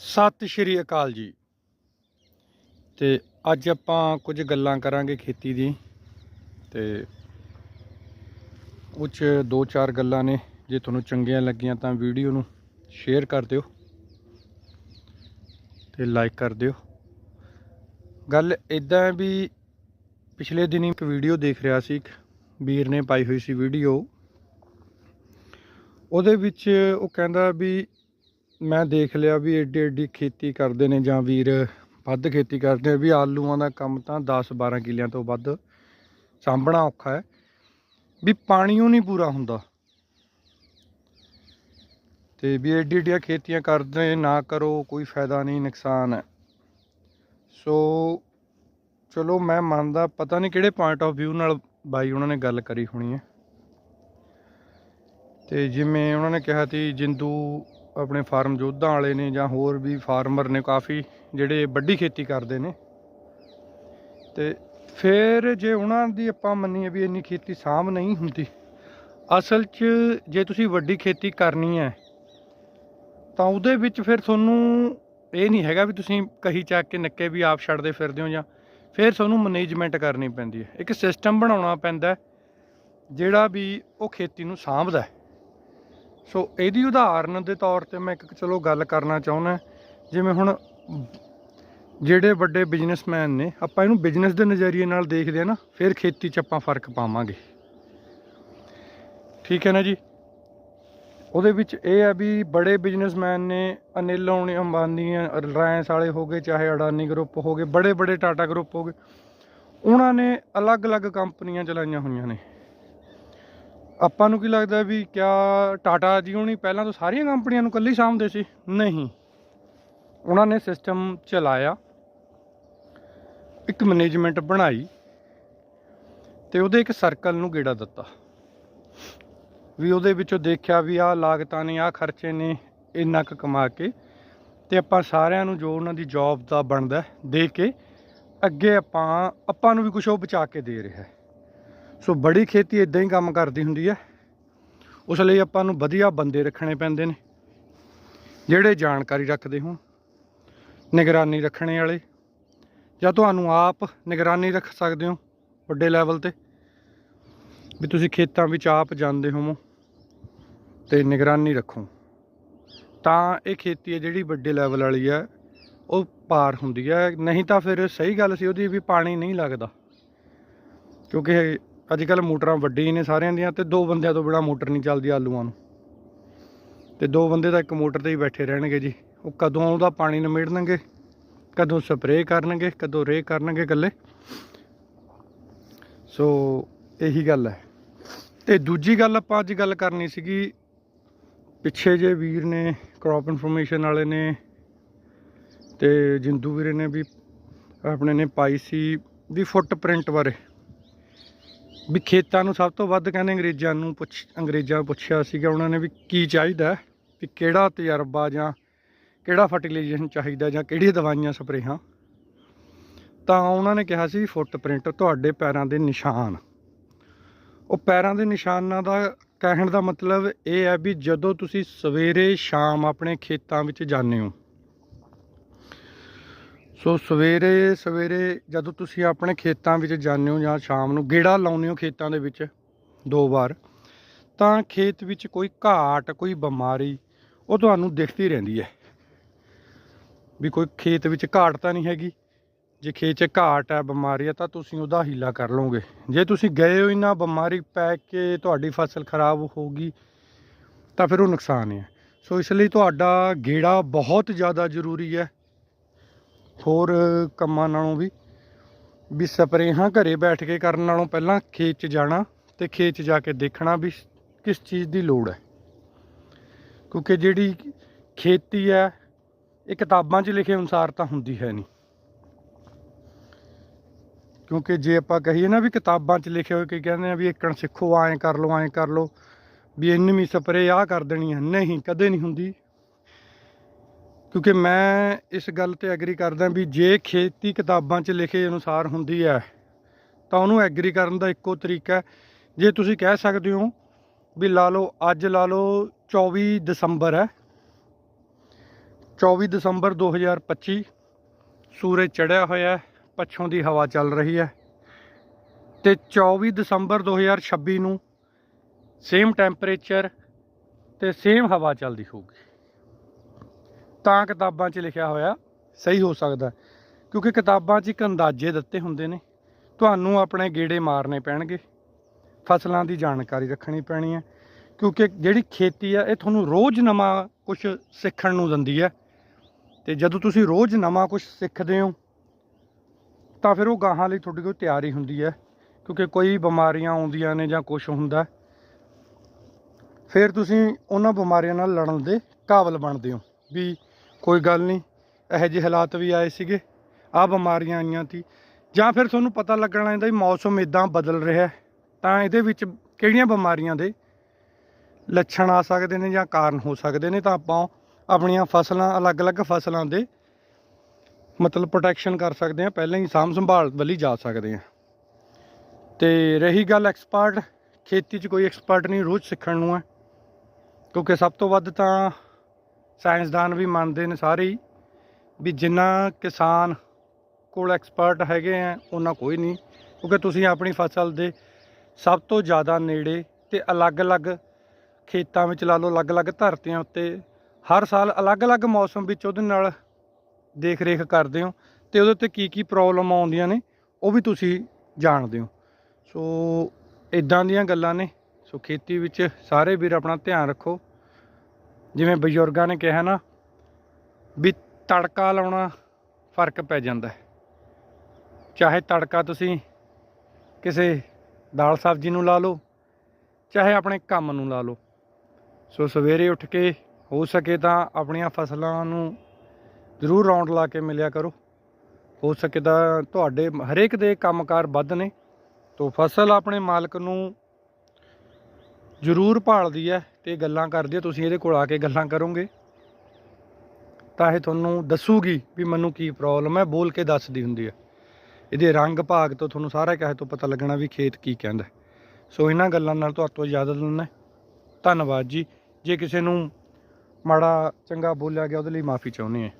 ਸਤਿ ਸ਼੍ਰੀ ਅਕਾਲ ਜੀ। ਤੇ ਅੱਜ ਆਪਾਂ ਕੁਝ ਗੱਲਾਂ ਕਰਾਂਗੇ ਖੇਤੀ ਦੀ। ਤੇ ਉਹ ਦੋ ਚਾਰ ਗੱਲਾਂ ਨੇ ਜੇ ਤੁਹਾਨੂੰ ਚੰਗੀਆਂ ਲੱਗੀਆਂ ਤਾਂ ਵੀਡੀਓ ਨੂੰ ਸ਼ੇਅਰ ਕਰ ਦਿਓ ਤੇ ਲਾਈਕ ਕਰ ਦਿਓ। ਗੱਲ ਇਦਾਂ ਵੀ ਪਿਛਲੇ ਦਿਨੀ ਇੱਕ ਵੀਡੀਓ ਦੇਖ ਰਿਹਾ ਸੀ, ਇੱਕ ਵੀਰ ਨੇ ਪਾਈ ਹੋਈ ਸੀ ਵੀਡੀਓ। ਉਹਦੇ ਵਿੱਚ ਉਹ ਕਹਿੰਦਾ ਵੀ ਮੈਂ ਦੇਖ ਲਿਆ ਵੀ ਏਡੀ ਏਡੀ ਖੇਤੀ ਕਰਦੇ ਨੇ ਜਾਂ ਵੀਰ, ਵੱਧ ਖੇਤੀ ਕਰਦੇ ਆ ਵੀ ਆਲੂਆਂ ਦਾ ਕੰਮ ਤਾਂ 10 12 ਕਿੱਲਿਆਂ ਤੋਂ ਵੱਧ ਸਾਂਭਣਾ ਔਖਾ ਹੈ। ਵੀ ਪਾਣੀਓ ਨਹੀਂ ਪੂਰਾ ਹੁੰਦਾ। ਤੇ ਵੀ ਏਡੀ ਏਡੀਆਂ ਖੇਤੀਆਂ ਕਰਦੇ ਨਾ ਕਰੋ, ਕੋਈ ਫਾਇਦਾ ਨਹੀਂ, ਨੁਕਸਾਨ ਹੈ। ਸੋ ਚਲੋ ਮੈਂ ਮੰਨਦਾ, ਪਤਾ ਨਹੀਂ ਕਿਹੜੇ ਪੁਆਇੰਟ ਆਫ View ਨਾਲ ਬਾਈ ਉਹਨਾਂ ਨੇ ਗੱਲ ਕਰੀ ਹੋਣੀ ਹੈ। ਤੇ ਜਿਵੇਂ ਉਹਨਾਂ ਨੇ ਕਿਹਾ ਸੀ, ਜਿੰਦੂ ਆਪਣੇ ਫਾਰਮ ਜੋਧਾਂ ਵਾਲੇ ਨੇ ਜਾਂ ਹੋਰ ਵੀ ਫਾਰਮਰ ਨੇ ਕਾਫੀ ਜਿਹੜੇ ਵੱਡੀ ਖੇਤੀ ਕਰਦੇ ਨੇ। ਤੇ ਫਿਰ ਜੇ ਉਹਨਾਂ ਦੀ ਆਪਾਂ ਮੰਨੀਏ ਵੀ ਇੰਨੀ ਖੇਤੀ ਸਾਂਭ ਨਹੀਂ ਹੁੰਦੀ, ਅਸਲ 'ਚ ਜੇ ਤੁਸੀਂ ਵੱਡੀ ਖੇਤੀ ਕਰਨੀ ਹੈ, ਤਾਂ ਉਹਦੇ ਵਿੱਚ ਫਿਰ ਤੁਹਾਨੂੰ ਇਹ ਨਹੀਂ ਹੈਗਾ ਵੀ ਤੁਸੀਂ ਕਹੀ ਚੱਕ ਕੇ ਨੱਕੇ ਵੀ ਆਪ ਛੱਡਦੇ ਫਿਰਦੇ ਹੋ ਜਾਂ ਫਿਰ ਤੁਹਾਨੂੰ ਮੈਨੇਜਮੈਂਟ ਕਰਨੀ ਪੈਂਦੀ ਹੈ। ਇੱਕ ਸਿਸਟਮ ਬਣਾਉਣਾ ਪੈਂਦਾ ਜਿਹੜਾ ਵੀ ਉਹ ਖੇਤੀ ਨੂੰ ਸਾਂਭਦਾ ਹੈ। ਸੋ ਇਹਦੀ ਉਦਾਹਰਨ ਦੇ ਤੌਰ ਤੇ ਮੈਂ ਇੱਕ ਚਲੋ ਗੱਲ ਕਰਨਾ ਚਾਹੁੰਦਾ ਜਿਵੇਂ ਹੁਣ ਜਿਹੜੇ ਵੱਡੇ ਬਿਜ਼ਨਸਮੈਨ ਨੇ, ਆਪਾਂ ਇਹਨੂੰ ਬਿਜ਼ਨਸ ਦੇ ਨਜ਼ਰੀਏ ਨਾਲ ਦੇਖਦੇ ਆ ਨਾ, ਫਿਰ ਖੇਤੀ 'ਚ ਆਪਾਂ ਫ਼ਰਕ ਪਾਵਾਂਗੇ। ਠੀਕ ਹੈ ਨਾ ਜੀ? ਉਹਦੇ ਵਿੱਚ ਇਹ ਆ ਵੀ ਬੜੇ ਬਿਜ਼ਨਸਮੈਨ ਨੇ, ਅਨਿਲ ਅੰਬਾਨੀ ਅੰਬਾਨੀ, ਰਿਲਾਇੰਸ ਵਾਲੇ ਹੋ ਗਏ, ਚਾਹੇ ਅਡਾਨੀ ਗਰੁੱਪ ਹੋ ਗਏ ਬੜੇ ਬੜੇ ਟਾਟਾ ਗਰੁੱਪ ਹੋ ਗਏ। ਉਹਨਾਂ ਨੇ ਅਲੱਗ-ਅਲੱਗ ਕੰਪਨੀਆਂ ਚਲਾਈਆਂ ਹੋਈਆਂ ਨੇ। ਆਪਾਂ ਨੂੰ ਕੀ ਲੱਗਦਾ ਵੀ ਕਿਆ ਟਾਟਾ ਜੀ ਹੋਣੀ ਪਹਿਲਾਂ ਤੋਂ ਸਾਰੀਆਂ ਕੰਪਨੀਆਂ ਨੂੰ ਇਕੱਲੇ ਸਾਂਭਦੇ ਸੀ? ਨਹੀਂ। ਉਹਨਾਂ ਨੇ ਸਿਸਟਮ ਚਲਾਇਆ। ਇੱਕ ਮੈਨੇਜਮੈਂਟ ਬਣਾਈ ਤੇ ਉਹਦੇ ਇੱਕ ਸਰਕਲ ਨੂੰ ਗੇੜਾ ਦਿੱਤਾ। ਵੀ ਉਹਦੇ ਵਿੱਚੋਂ ਦੇਖਿਆ ਵੀ ਆਹ ਲਾਗਤਾਂ ਨੇ, ਆਹ ਖਰਚੇ ਨੇ, ਇੰਨਾ ਕੁ ਕਮਾ ਕੇ ਤੇ ਆਪਾਂ ਸਾਰਿਆਂ ਨੂੰ ਜੋ ਉਹਨਾਂ ਦੀ ਜੌਬ ਦਾ ਬਣਦਾ ਦੇ ਕੇ ਅੱਗੇ ਆਪਾਂ ਆਪਾਂ ਨੂੰ ਵੀ ਕੁਝ ਉਹ ਬਚਾ ਕੇ ਦੇ ਰਿਹਾ ਹੈ। ਸੋ ਬੜੀ ਖੇਤੀ ਇਦਾਂ ਹੀ ਕੰਮ ਕਰਦੀ ਹੁੰਦੀ ਹੈ। ਉਸ ਲਈ ਆਪਾਂ ਨੂੰ ਵਧੀਆ ਬੰਦੇ ਰੱਖਣੇ ਪੈਂਦੇ ਨੇ, ਜਿਹੜੇ ਜਾਣਕਾਰੀ ਰੱਖਦੇ ਹੋਣ, ਨਿਗਰਾਨੀ ਰੱਖਣੇ ਵਾਲੇ, ਜਾਂ ਤੁਹਾਨੂੰ ਆਪ ਨਿਗਰਾਨੀ ਰੱਖ ਸਕਦੇ ਹੋ ਵੱਡੇ ਲੈਵਲ ਤੇ, ਵੀ ਤੁਸੀਂ ਖੇਤਾਂ ਵਿੱਚ ਆਪ ਜਾਂਦੇ ਹੋਵੋ ਤੇ ਨਿਗਰਾਨੀ ਰੱਖੋ। ਤਾਂ ਇਹ ਖੇਤੀ ਹੈ ਜਿਹੜੀ ਵੱਡੇ ਲੈਵਲ ਵਾਲੀ ਹੈ, ਉਹ ਪਾਰ ਹੁੰਦੀ ਹੈ। ਨਹੀਂ ਤਾਂ ਫਿਰ ਸਹੀ ਗੱਲ ਸੀ ਉਹਦੀ ਵੀ ਪਾਣੀ ਨਹੀਂ ਲੱਗਦਾ, ਕਿਉਂਕਿ ਅੱਜ ਕੱਲ ਮੋਟਰਾਂ ਵੱਡੀਆਂ ਨੇ ਸਾਰਿਆਂ ਦੀਆਂ ਤੇ ਦੋ ਬੰਦਿਆਂ ਤੋਂ ਬਿਨਾ ਮੋਟਰ ਨਹੀਂ ਚੱਲਦੀ ਆਲੂਆਂ ਨੂੰ। ਤੇ ਦੋ ਬੰਦੇ ਤਾਂ ਇੱਕ ਮੋਟਰ ਤੇ ਹੀ ਬੈਠੇ ਰਹਿਣਗੇ ਜੀ। ਉਹ ਕਦੋਂ ਉਹਦਾ ਪਾਣੀ ਨਿਮੇੜਨਗੇ, ਕਦੋਂ ਸਪਰੇਅ ਕਰਨਗੇ, ਕਦੋਂ ਰੇ ਕਰਨਗੇ ਇਕੱਲੇ। ਸੋ ਇਹੀ ਗੱਲ ਹੈ। ਤੇ ਦੂਜੀ ਗੱਲ ਆਪਾਂ ਅੱਜ ਗੱਲ ਕਰਨੀ ਸੀਗੀ, ਪਿੱਛੇ ਜੇ ਵੀਰ ਨੇ ਕ੍ਰੌਪ ਇਨਫੋਰਮੇਸ਼ਨ ਵਾਲੇ ਨੇ ਤੇ ਜਿੰਦੂ ਵੀਰੇ ਨੇ ਵੀ ਆਪਣੇ ਨੇ ਪਾਈ ਸੀ ਵੀ ਫੁੱਟਪ੍ਰਿੰਟ ਬਾਰੇ। ਵੀ ਖੇਤਾਂ ਨੂੰ ਸਭ ਤੋਂ ਵੱਧ ਕਹਿੰਦੇ ਅੰਗਰੇਜ਼ਾਂ ਨੂੰ ਪੁੱਛ, ਅੰਗਰੇਜ਼ਾਂ ਪੁੱਛਿਆ ਸੀਗਾ, ਉਹਨਾਂ ਨੇ ਵੀ ਕੀ ਚਾਹੀਦਾ ਵੀ ਕਿਹੜਾ ਤਜਰਬਾ ਜਾਂ ਕਿਹੜਾ ਫਰਟੀਲਾਈਜੇਸ਼ਨ ਚਾਹੀਦਾ ਜਾਂ ਕਿਹੜੀਆਂ ਦਵਾਈਆਂ ਸਪਰੇਹਾਂ? ਤਾਂ ਉਹਨਾਂ ਨੇ ਕਿਹਾ ਸੀ ਫੁੱਟਪ੍ਰਿੰਟ ਤੁਹਾਡੇ ਪੈਰਾਂ ਦੇ ਨਿਸ਼ਾਨ। ਉਹ ਪੈਰਾਂ ਦੇ ਨਿਸ਼ਾਨਾਂ ਦਾ ਕਹਿਣ ਦਾ ਮਤਲਬ ਇਹ ਹੈ ਵੀ ਜਦੋਂ ਤੁਸੀਂ ਸਵੇਰੇ ਸ਼ਾਮ ਆਪਣੇ ਖੇਤਾਂ ਵਿੱਚ ਜਾਂਦੇ ਹੋ ਸੋ ਸਵੇਰੇ ਸਵੇਰੇ ਜਦੋਂ ਤੁਸੀਂ ਆਪਣੇ ਖੇਤਾਂ ਵਿੱਚ ਜਾਂਦੇ ਹੋ ਜਾਂ ਸ਼ਾਮ ਨੂੰ ਗੇੜਾ ਲਾਉਂਦੇ ਹੋ ਖੇਤਾਂ ਦੇ ਵਿੱਚ ਦੋ ਵਾਰ, ਤਾਂ ਖੇਤ ਵਿੱਚ ਕੋਈ ਘਾਟ, ਕੋਈ ਬਿਮਾਰੀ ਉਹ ਤੁਹਾਨੂੰ ਦਿਖਦੀ ਰਹਿੰਦੀ ਹੈ। ਵੀ ਕੋਈ ਖੇਤ ਵਿੱਚ ਘਾਟ ਤਾਂ ਨਹੀਂ ਹੈਗੀ। ਜੇ ਖੇਤ 'ਚ ਘਾਟ ਹੈ, ਬਿਮਾਰੀ ਹੈ, ਤਾਂ ਤੁਸੀਂ ਉਹਦਾ ਹੀਲਾ ਕਰ ਲਓਗੇ। ਜੇ ਤੁਸੀਂ ਗਏ ਹੋ, ਇੰਨਾ ਬਿਮਾਰੀ ਪੈ ਕੇ ਤੁਹਾਡੀ ਫਸਲ ਖਰਾਬ ਹੋਗੀ ਤਾਂ ਫਿਰ ਉਹ ਨੁਕਸਾਨ ਹੈ। ਸੋ ਇਸ ਲਈ ਤੁਹਾਡਾ ਗੇੜਾ ਬਹੁਤ ਜ਼ਿਆਦਾ ਜ਼ਰੂਰੀ ਹੈ। ਹੋਰ ਕੰਮਾਂ ਨਾਲੋਂ ਵੀ ਵੀ ਸਪਰੇਹਾਂ ਘਰੇ ਬੈਠ ਕੇ ਕਰਨ ਨਾਲੋਂ ਪਹਿਲਾਂ ਖੇਤ 'ਚ ਜਾਣਾ ਤੇ ਖੇਤ 'ਚ ਜਾ ਕੇ ਦੇਖਣਾ ਵੀ ਕਿਸ ਚੀਜ਼ ਦੀ ਲੋੜ ਹੈ। ਕਿਉਂਕਿ ਜਿਹੜੀ ਖੇਤੀ ਹੈ, ਇਹ ਕਿਤਾਬਾਂ 'ਚ ਲਿਖੇ ਅਨੁਸਾਰ ਤਾਂ ਹੁੰਦੀ ਹੈ ਨਹੀਂ। ਕਿਉਂਕਿ ਜੇ ਆਪਾਂ ਕਹੀਏ ਨਾ ਵੀ ਕਿਤਾਬਾਂ 'ਚ ਲਿਖੇ ਹੋਏ ਕਿ ਕਹਿੰਦੇ ਆ ਵੀ ਇੱਕਣ ਸਿੱਖੋ ਐਂ ਕਰ ਲਓ ਐਂ ਕਰ ਲਓ, ਵੀ ਇੰਨਵੀਂ ਸਪਰੇ ਆਹ ਕਰ ਦੇਣੀ ਹੈ, ਨਹੀਂ, ਕਦੇ ਨਹੀਂ ਹੁੰਦੀ। ਕਿਉਂਕਿ ਮੈਂ ਇਸ ਗੱਲ ਤੇ ਐਗਰੀ ਕਰਦਾ ਵੀ ਜੇ ਖੇਤੀ ਕਿਤਾਬਾਂ 'ਚ ਲਿਖੇ ਅਨੁਸਾਰ ਹੁੰਦੀ ਹੈ, ਤਾਂ ਉਹਨੂੰ ਐਗਰੀ ਕਰਨ ਦਾ ਇੱਕੋ ਤਰੀਕਾ ਹੈ। ਜੇ ਤੁਸੀਂ ਕਹਿ ਸਕਦੇ ਹੋ ਵੀ ਲਾ ਲਓ, ਅੱਜ ਲਾ ਲਓ 24 ਦਸੰਬਰ ਹੈ। 24 ਦਸੰਬਰ 2025 ਸੂਰਜ ਚੜ੍ਹਿਆ ਹੋਇਆ ਹੈ, ਪੱਛੋਂ ਦੀ ਹਵਾ ਚੱਲ ਰਹੀ ਹੈ। ਤੇ 24 ਦਸੰਬਰ 2026 ਨੂੰ ਸੇਮ ਟੈਂਪਰੇਚਰ ਤੇ ਸੇਮ ਹਵਾ ਚੱਲਦੀ ਹੋਊਗੀ। ਤਾਂ ਕਿਤਾਬਾਂ 'ਚ ਲਿਖਿਆ ਹੋਇਆ, ਸਹੀ ਹੋ ਸਕਦਾ ਕਿਉਂਕਿ ਕਿਤਾਬਾਂ 'ਚ ਇੱਕ ਅੰਦਾਜ਼ੇ ਦਿੱਤੇ ਹੁੰਦੇ ਨੇ, ਤੁਹਾਨੂੰ ਆਪਣੇ ਗੇੜੇ ਮਾਰਨੇ ਪੈਣਗੇ, ਫਸਲਾਂ ਦੀ ਜਾਣਕਾਰੀ ਰੱਖਣੀ ਪੈਣੀ ਹੈ, ਕਿਉਂਕਿ ਜਿਹੜੀ ਖੇਤੀ ਆ ਇਹ ਤੁਹਾਨੂੰ ਰੋਜ਼ ਨਵਾਂ ਕੁਝ ਸਿੱਖਣ ਨੂੰ ਦਿੰਦੀ ਹੈ, ਤੇ ਜਦੋਂ ਤੁਸੀਂ ਰੋਜ਼ ਨਵਾਂ ਕੁਝ ਸਿੱਖਦੇ ਹੋ, ਤਾਂ ਫਿਰ ਉਹ ਗਾਹਾਂ ਲਈ ਤੁਹਾਡੀ ਕੋਈ ਤਿਆਰੀ ਹੁੰਦੀ ਹੈ, ਕਿਉਂਕਿ ਕੋਈ ਬਿਮਾਰੀਆਂ ਆਉਂਦੀਆਂ ਨੇ ਜਾਂ ਕੁਝ ਹੁੰਦਾ, ਫਿਰ ਤੁਸੀਂ ਉਹਨਾਂ ਬਿਮਾਰੀਆਂ ਨਾਲ ਲੜਨ ਦੇ ਕਾਬਲ ਬਣਦੇ ਹੋ, ਵੀ ਕੋਈ ਗੱਲ ਨਹੀਂ, ਇਹੋ ਜਿਹੇ ਹਾਲਾਤ ਵੀ ਆਏ ਸੀਗੇ, ਆਹ ਬਿਮਾਰੀਆਂ ਆਈਆਂ ਸੀ। ਜਾਂ ਫਿਰ ਤੁਹਾਨੂੰ ਪਤਾ ਲੱਗਣਾ ਇਹਦਾ ਵੀ ਮੌਸਮ ਇਦਾਂ ਬਦਲ ਰਿਹਾ ਤਾਂ ਇਹਦੇ ਵਿੱਚ ਕਿਹੜੀਆਂ ਬਿਮਾਰੀਆਂ ਦੇ ਲੱਛਣ ਆ ਸਕਦੇ ਨੇ ਜਾਂ ਕਾਰਨ ਹੋ ਸਕਦੇ ਨੇ, ਤਾਂ ਆਪਾਂ ਆਪਣੀਆਂ ਫਸਲਾਂ, ਅਲੱਗ-ਅਲੱਗ ਫਸਲਾਂ ਦੇ ਮਤਲਬ ਪ੍ਰੋਟੈਕਸ਼ਨ ਕਰ ਸਕਦੇ ਹਾਂ, ਪਹਿਲਾਂ ਹੀ ਸਾਂਭ ਸੰਭਾਲ ਵੱਲੀ ਜਾ ਸਕਦੇ ਹਾਂ। ਤੇ ਰਹੀ ਗੱਲ ਐਕਸਪਰਟ ਖੇਤੀ 'ਚ ਕੋਈ ਐਕਸਪਰਟ ਨਹੀਂ, ਰੋਜ਼ ਸਿੱਖਣ ਨੂੰ ਹੈ, ਕਿਉਂਕਿ ਸਭ ਤੋਂ ਵੱਧ ਤਾਂ ਸਾਇੰਸਦਾਨ ਵੀ ਮੰਨਦੇ ਨੇ ਸਾਰੇ ਹੀ, ਵੀ ਜਿੰਨਾ ਕਿਸਾਨ ਕੋਲ ਐਕਸਪਰਟ ਹੈਗੇ ਆ, ਉਹਨਾਂ ਕੋਈ ਨਹੀਂ। ਕਿਉਂਕਿ ਤੁਸੀਂ ਆਪਣੀ ਫਸਲ ਦੇ ਸਭ ਤੋਂ ਜ਼ਿਆਦਾ ਨੇੜੇ ਤੇ ਅਲੱਗ-ਅਲੱਗ ਖੇਤਾਂ ਵਿੱਚ ਲਾ ਲਓ, ਅਲੱਗ-ਅਲੱਗ ਧਰਤੀਆਂ ਉੱਤੇ ਹਰ ਸਾਲ ਅਲੱਗ-ਅਲੱਗ ਮੌਸਮ ਵਿੱਚ ਉਹਦੇ ਨਾਲ ਦੇਖ ਰੇਖ ਕਰਦੇ ਹੋ ਤੇ ਉਹਦੇ ਉੱਤੇ ਕੀ ਕੀ ਪ੍ਰੋਬਲਮ ਆਉਂਦੀਆਂ ਨੇ, ਉਹ ਵੀ ਤੁਸੀਂ ਜਾਣਦੇ ਹੋ। ਸੋ ਇਦਾਂ ਦੀਆਂ ਗੱਲਾਂ ਨੇ। ਸੋ, ਖੇਤੀ ਵਿੱਚ ਸਾਰੇ ਵੀਰ ਆਪਣਾ ਧਿਆਨ ਰੱਖੋ। ਜਿਵੇਂ ਬਜ਼ੁਰਗਾਂ ਨੇ ਕਿਹਾ ਨਾ ਵੀ ਤੜਕਾ ਲਾਉਣਾ ਫ਼ਰਕ ਪੈ ਜਾਂਦਾ ਹੈ। ਚਾਹੇ ਤੜਕਾ ਤੁਸੀਂ ਕਿਸੇ ਦਾਲ ਸਬਜ਼ੀ ਨੂੰ ਲਾ ਲਓ, ਚਾਹੇ ਆਪਣੇ ਕੰਮ ਨੂੰ ਲਾ ਲਓ। ਸੋ ਸਵੇਰੇ ਉੱਠ ਕੇ ਹੋ ਸਕੇ ਤਾਂ ਆਪਣੀਆਂ ਫਸਲਾਂ ਨੂੰ ਜ਼ਰੂਰ ਰੌਂਡ ਲਾ ਕੇ ਮਿਲਿਆ ਕਰੋ। ਹੋ ਸਕੇ ਤਾਂ ਤੁਹਾਡੇ ਹਰੇਕ ਦੇ ਕੰਮਕਾਰ ਵੱਧ ਨੇ। ਤੋ ਫਸਲ ਆਪਣੇ ਮਾਲਕ ਨੂੰ ਜ਼ਰੂਰ ਭਾਲਦੀ ਹੈ। ਤੇ ਗੱਲਾਂ ਕਰਦੇ ਤੁਸੀਂ ਇਹਦੇ ਕੋਲ ਆ ਕੇ ਗੱਲਾਂ ਕਰੋਗੇ। ਤਾਂ ਇਹ ਤੁਹਾਨੂੰ ਦੱਸੂਗੀ ਵੀ ਮੈਨੂੰ ਕੀ ਪ੍ਰੋਬਲਮ ਹੈ, ਬੋਲ ਕੇ ਦੱਸਦੀ ਹੁੰਦੀ ਹੈ। ਇਹਦੇ ਰੰਗ ਭਾਗ ਤੋਂ ਤੁਹਾਨੂੰ ਸਾਰਾ ਕਹੇ ਤੋਂ ਪਤਾ ਲੱਗਣਾ ਵੀ ਖੇਤ ਕੀ ਕਹਿੰਦਾ ਸੋ ਇਹਨਾਂ ਗੱਲਾਂ ਨਾਲ ਤੁਹਾਡੇ ਤੋਂ ਇਜਾਜ਼ਤ ਲੈਣਾ ਧੰਨਵਾਦ ਜੀ। ਜੇ ਕਿਸੇ ਨੂੰ ਮਾੜਾ ਚੰਗਾ ਬੋਲਿਆ ਗਿਆ, ਉਹਦੇ ਲਈ ਮਾਫੀ ਚਾਹੁੰਦੇ ਹਾਂ।